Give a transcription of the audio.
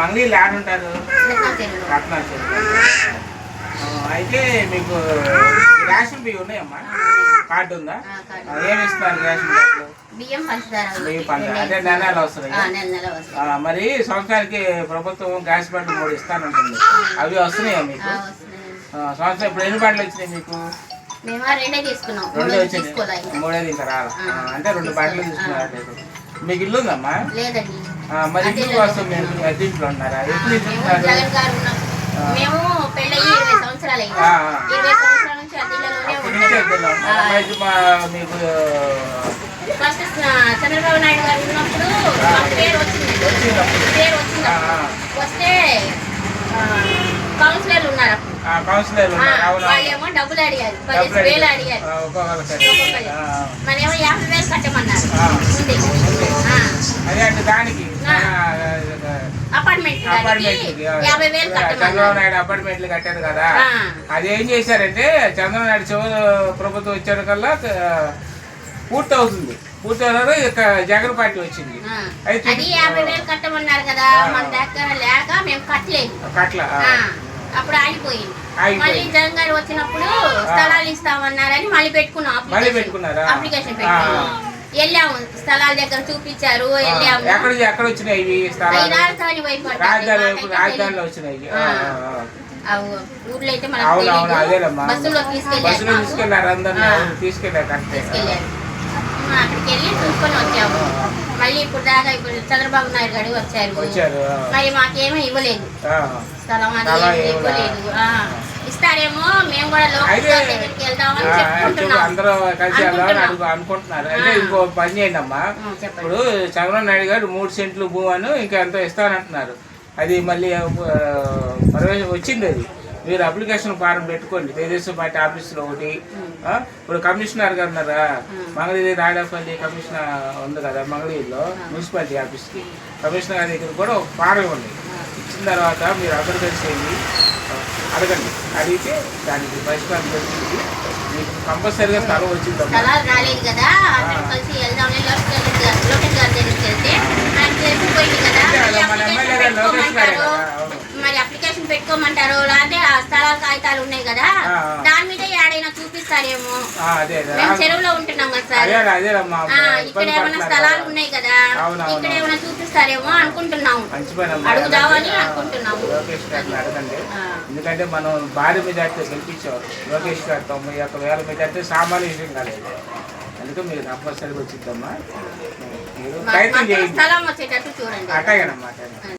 మంగళీరు ఆడ ఉంటారు. అయితే మీకు రేషన్ బియ్యం ఉన్నాయమ్మా? కార్డు ఉందా? ఏమి ఇస్తున్నారు రేషన్ కార్డులో? బియ్యం పంచదార. అదే నెల నెల వస్తున్నాయి. మరి సంవత్సరానికి ప్రభుత్వం గ్యాస్ బండ్లు మూడు ఇస్తానంటుంది. అవి వస్తున్నాయా మీకు? సంవత్సరం ఇప్పుడు ఎన్ని బండ్లు వచ్చినాయి మీకు? రెండే తీసుకున్నాం. రాలా. ఆ, అంటే రెండు బండ్లు తీసుకున్నారు. మీకు ఇల్లు ఉందమ్మా? లేదండి. మరి ఇంటికి కోసం మీరు అద్దె ఇంట్లో ఉన్నారా? ఎప్పుడు మేము ఇస్తున్నారు జగన్ గారు ఉన్నాం. మేము పెళ్ళయి ఇరవై సంవత్సరాలు. ఇరవై సంవత్సరాల నుంచి మీకు ఫస్ట్ చంద్రబాబు నాయుడు గారు ఉన్నప్పుడు పేరు వచ్చింది. పేరు వచ్చింది వస్తే కౌన్సిలర్లు ఉన్నారు వాళ్ళేమో డబ్బులు అడిగారు. పదిహేను వేలు అడిగారు. మరేమో యాభై వేలు కట్టమన్నారు. చంద్రబాబు నాయుడు అపార్ట్మెంట్లు కట్టారు కదా. అది ఏం చేశారంటే చంద్రబాబు నాయుడు చివరి ప్రభుత్వం వచ్చాడు కల్లా పూర్తి అవుతుంది పూర్తి ఇక జగన్ పార్టీ వచ్చింది. అది యాభై వేలు కట్టమన్నారు కదా మన దగ్గర లేక మేము కట్టలేదు. కట్ల ఆ, అప్పుడు ఆగిపోయింది. మళ్ళీ జగన్ గారు వచ్చినప్పుడు స్థలాలు ఇస్తామన్నారని మళ్ళీ పెట్టుకున్నాం. మళ్ళీ. పెట్టుకున్నారా? అప్లికేషన్ పెట్టుకున్నాం వెళ్ళాము. స్థలాల దగ్గర చూపించారు వెళ్ళాము. ఎక్కడ ఎక్కడ వచ్చినాయి ఇవి అవి స్థలాలు? రాజధాని వైపు. రాజధాని రాజధానిలో. వచ్చినాయి. ఊర్లో అయితే. అదేలమ్మా. బస్సులో తీసుకెళ్ళారు కరెక్టే తీసుకెళ్ళారు అక్కడికి వెళ్ళి చూసుకొని వచ్చాము. మళ్ళీ ఇప్పుడు దాకా ఇప్పుడు చంద్రబాబు నాయుడు గారు వచ్చారు. మరి మాకేమీ ఇవ్వలేదు. స్థలం అది? ఇవ్వలేదు. ఇస్తారేమో మేము కూడా అయితే గారి దగ్గరికి వెళ్దామని చెప్పుకుంటున్నాం. అనుకుంటున్నారు. ఆ. ఇంకో పని చేయండి అమ్మా ఇప్పుడు చంద్రబాబు నాయుడు గారు మూడు సెంట్లు భూమను ఇంకా ఎంతో ఇస్తానంటున్నారు. అది మళ్ళీ పర్వేశం వచ్చింది అది. మీరు అప్లికేషన్ ఫారం పెట్టుకోండి. తెలుగుదేశం పార్టీ ఆఫీసులో ఒకటి. ఇప్పుడు కమిషనర్ గారు ఉన్నారా? మంగళగిరి రాయడపల్లి కమిషనర్ ఉంది కదా మంగళగిరిలో మున్సిపాలిటీ ఆఫీస్కి. కమిషనర్ గారి దగ్గర కూడా ఒక ఫారం ఇవ్వండి ఇచ్చిన తర్వాత మీరు వెళ్ళి ఆ, అడగండి. అడిగితే దానికి పరిష్కారం దొరుకుతుంది. మీకు కంపల్సరీగా స్థలం వచ్చింది కదా అందరం కలిసి వెళ్దామని లోకేష్ గారి లోకేష్ గారి దగ్గరికి వెళ్తే నాకు తెలిసిపోయింది కదా అంతే మళ్ళీ కదా, మన application ఎమ్మెల్యే గారు లోకేష్ గారే పెట్టుకోమంటారు. కదా, అవును. మరి అప్లికేషన్ పెట్టుకోమంటారు లేదంటే ఆ స్థలాల కాగితాలు ఉన్నాయి కదా. దాని మీద ఏడైనా చూపిస్తారేమో. మేము చెరువులో ఉంటున్నాం కదా సార్. ఇక్కడ ఏమైనా స్థలాలు. ఉన్నాయి కదా ఇక్కడ. ఏమైనా చూపిస్తారేమో అనుకుంటున్నాం మంచి పని అమ్మా. అడుగుదామని అనుకుంటున్నాము. ఎందుకంటే మనం భారీ మెజార్టీ గెలిపించేవారు లోకేష్ గారు తొంభై ఒక్క వేల మెజార్టీ సామాన్య విషయం కాలేదు అందుకే మీరు కంపల్సరీగా వచ్చిద్దమ్మా. ప్రయత్నం చేయండి.